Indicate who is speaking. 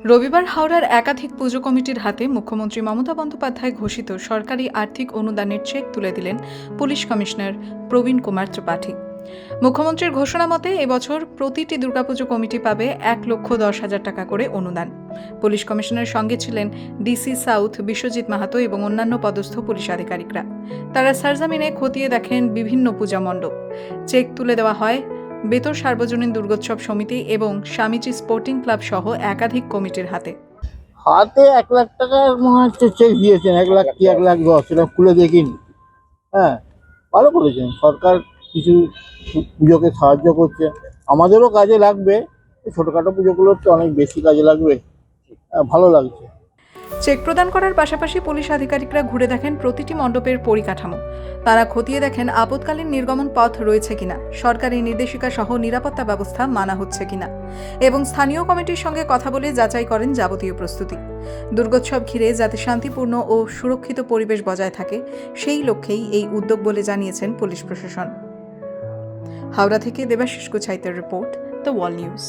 Speaker 1: রবিবার হাওড়ার একাধিক পুজো কমিটির হাতে মুখ্যমন্ত্রী মমতা বন্দ্যোপাধ্যায় ঘোষিত সরকারি আর্থিক অনুদানের চেক তুলে দিলেন পুলিশ কমিশনার প্রবীণ কুমার ত্রিপাঠী। মুখ্যমন্ত্রীর ঘোষণা মতে, এবছর প্রতিটি দুর্গাপুজো কমিটি পাবে এক লক্ষ দশ হাজার টাকা করে অনুদান। পুলিশ কমিশনারের সঙ্গে ছিলেন ডিসি সাউথ বিশ্বজিৎ মাহাতো এবং অন্যান্য পদস্থ পুলিশ আধিকারিকরা। তারা সারজামিনে খতিয়ে দেখেন বিভিন্ন পূজা মণ্ডপ। চেক তুলে দেওয়া হয় বেতর সার্বজনীন দুর্গোৎসব সমিতি এবং স্বামীজি স্পোর্টিং ক্লাব সহ একাধিক কমিটির হাতে।
Speaker 2: হাতে এক লাখ টাকার মনে হচ্ছে চেক দিয়েছেন এক লাখ কি এক লাখ দশ সেটা খুলে দেখিনি। হ্যাঁ ভালো করেছেন সরকার কিছু পুজোকে সাহায্য করছে। আমাদেরও কাজে লাগবে ছোটোখাটো পুজোগুলোর তো অনেক বেশি কাজে লাগবে। হ্যাঁ, ভালো লাগছে।
Speaker 1: চেক প্রদান করার পাশাপাশি পুলিশ আধিকারিকরা ঘুরে দেখেন প্রতিটি মণ্ডপের পরিকাঠামো। তারা খতিয়ে দেখেন আপৎকালীন নির্গমন পথ রয়েছে কিনা, সরকারি নির্দেশিকা সহ নিরাপত্তা ব্যবস্থা মানা হচ্ছে কিনা এবং স্থানীয় কমিটির সঙ্গে কথা বলে যাচাই করেন যাবতীয় প্রস্তুতি। দুর্গোৎসব ঘিরে যাতে শান্তিপূর্ণ ও সুরক্ষিত পরিবেশ বজায় থাকে, সেই লক্ষ্যেই এই উদ্যোগ বলে জানিয়েছেন পুলিশ প্রশাসন। হাওড়া থেকে দেবাশিস গুছাইতের রিপোর্ট, দ্য ওয়াল নিউজ।